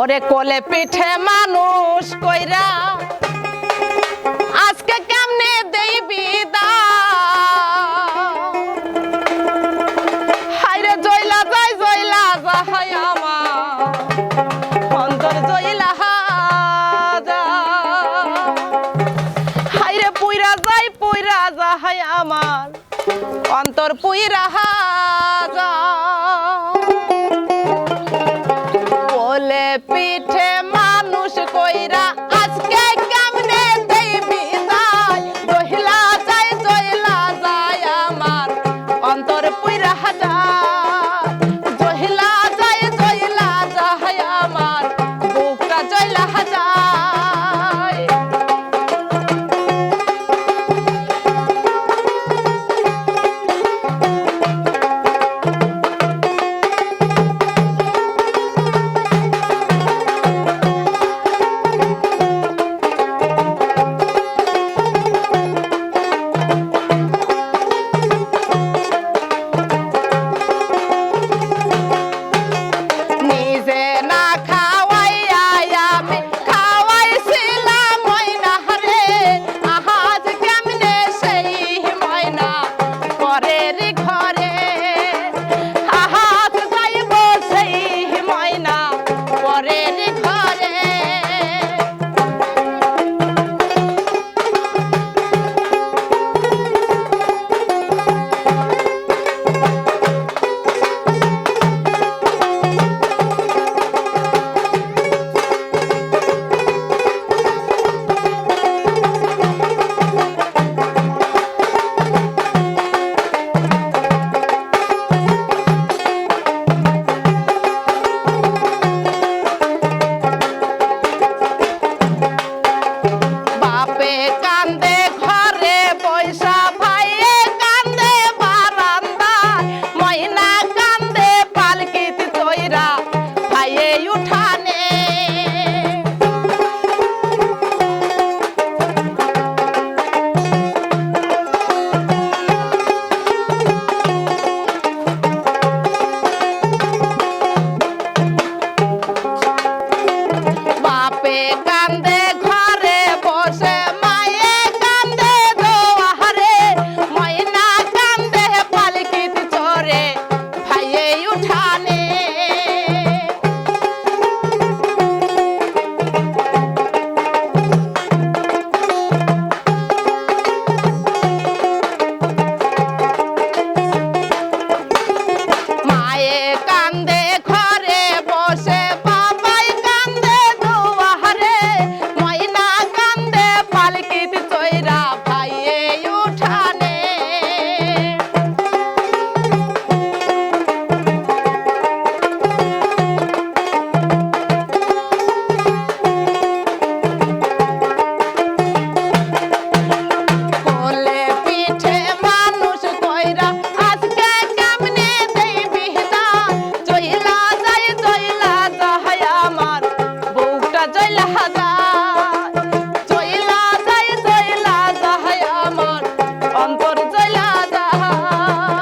ওরে কোলে পিঠে মানুষ কইরা, আজকে কেমনে দেই বিদায় হাইরে জইলা যাই জইলা যাহাই আমার। অন্তর জইলা হাইরে পুইরা যাই, পুইরা যাহাই আমার। অন্তর পুইরা যা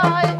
নয়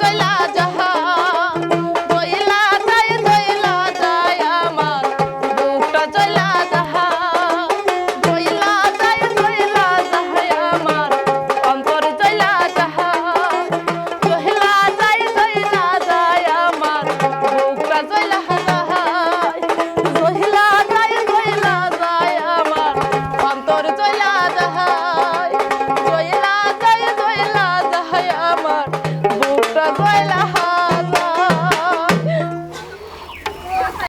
চলা যা।